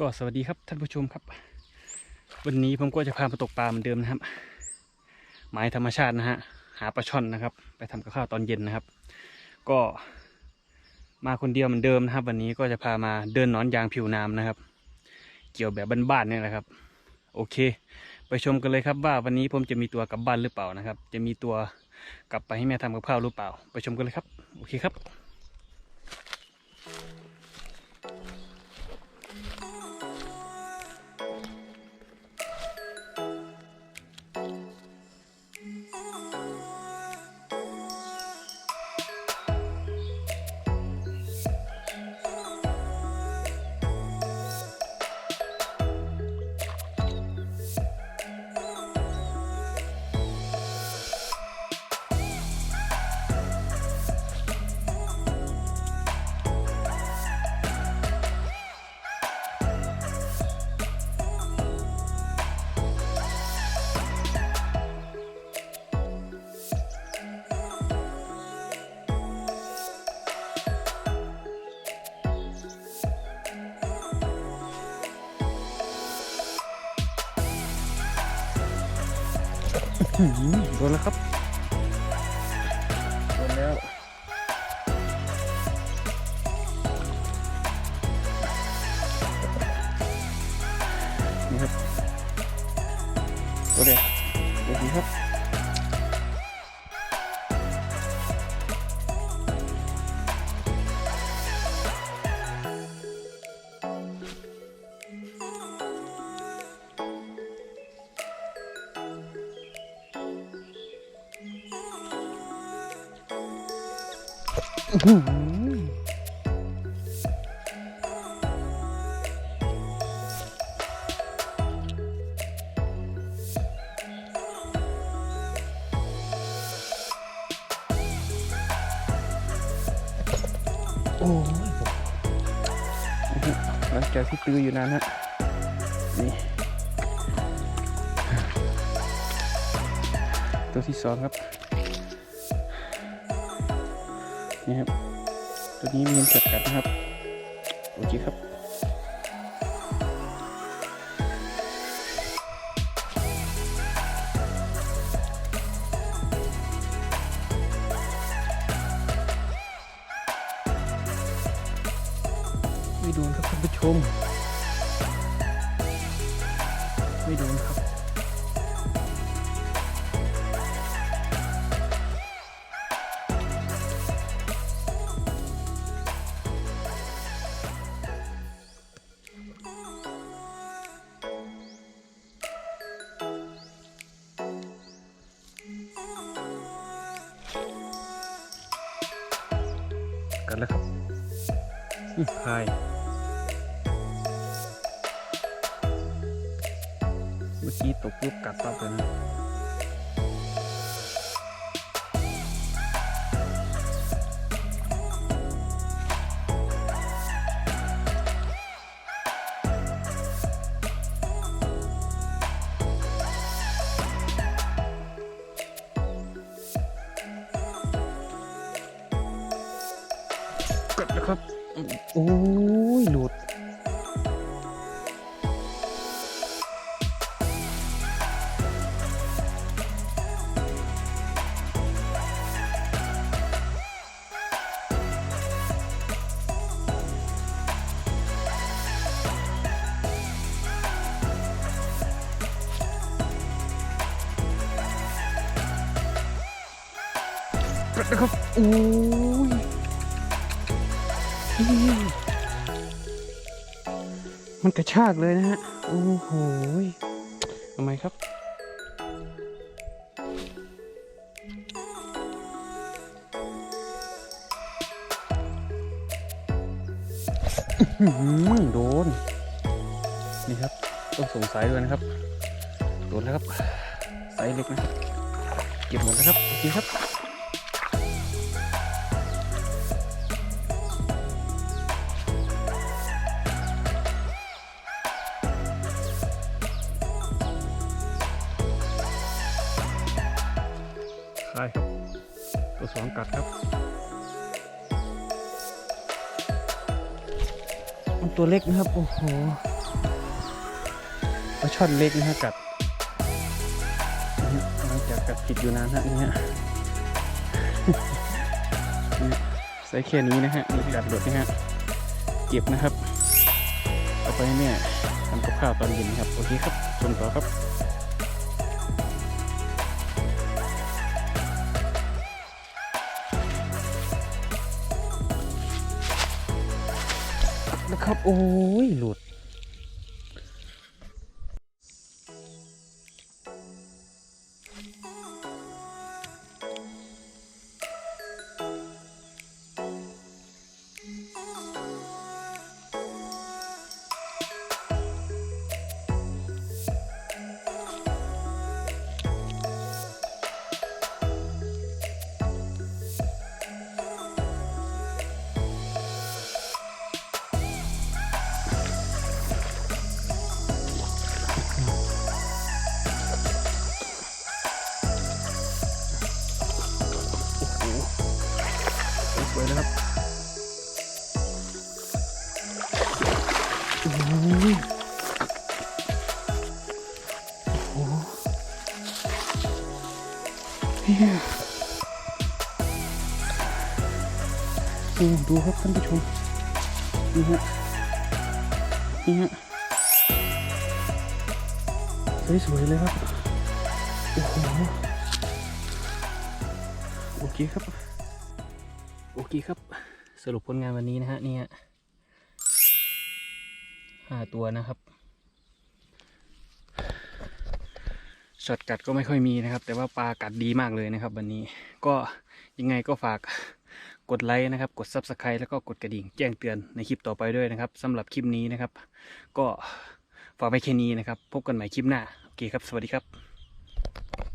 ก็สวัสดีครับท่านผู้ชมครับ วันนี้ผมก็จะพามาตกปลาเหมือนเดิมนะครับหมายธรรมชาตินะฮะหาปลาช่อนนะครับ ไปทำกับข้าวตอนเย็นนะครับ ก็มาคนเดียวเหมือนเดิมนะครับ วันนี้ก็จะพามาเดินนอนยางผิวน้ำนะครับ เกี่ยวแบบบ้านๆนี่แหละครับ โอเค ไปชมกันเลยครับว่าวันนี้ผมจะมีตัวกลับบ้านหรือเปล่านะครับ จะมีตัวกลับไปให้แม่ทำกับข้าวหรือเปล่า ไปชมกันเลยครับ โอเคครับ หือโดนแล้วครับ โดนแล้ว นี่ครับ โอเคโอเคครับ โอ้ยหลังจากที่ตื้ออยู่นานฮะนี่ตัวที่สองครับ นี่ครับ ตัวนี้มีเงินจัดกันนะครับ โอเคครับ ไม่โดนครับคุณผู้ชม กันแล้วครับอืมพายเมื่อกี้ตกลูกกัดปั๊บเลยนะ โอ้ยหลุดกัดแล้วครับโอ้ มันกระชากเลยนะฮะ โอ้โหทำไมครับ โดน นี่ครับ ต้องสงสัยด้วยนะครับ โดนแล้วครับไซส์เล็กนะครับเก็บหมดนะครับ โอเคครับ ตัวสองกัดครับมันตัวเล็กนะครับ โอ้โหปลาช่อนเล็กนะฮะกัดนะฮะหลังจากกัดผิดอยู่นานฮะนี่ฮะนี่ใส่แค่นี้นะฮะนี่กัดหลดนะฮะเก็บนะครับ เอาไปให้แม่ทำกับข้าวตอนเย็นนะครับ โอเคครับชมต่อครับ ครับ โอ้ย หลุด โอ้โอ้โหเฮียดูดูครับท่านผู้ชมนี่ฮะนี่ฮะสวยๆเลยครับ โอ้โห โอเคครับ โอเคครับ สรุปผลงานวันนี้นะฮะนี่ฮะ ห้าตัวนะครับช็อตกัดก็ไม่ค่อยมีนะครับ แต่ว่าปลากัดดีมากเลยนะครับ วันนี้ก็ยังไงก็ฝากกดไลค์นะครับ กด Subscribe แล้วก็กดกระดิ่งแจ้งเตือนในคลิปต่อไปด้วยนะครับสำหรับคลิปนี้นะครับ ก็ฝากไว้แค่นี้นะครับ พบกันใหม่คลิปหน้า โอเคครับ สวัสดีครับ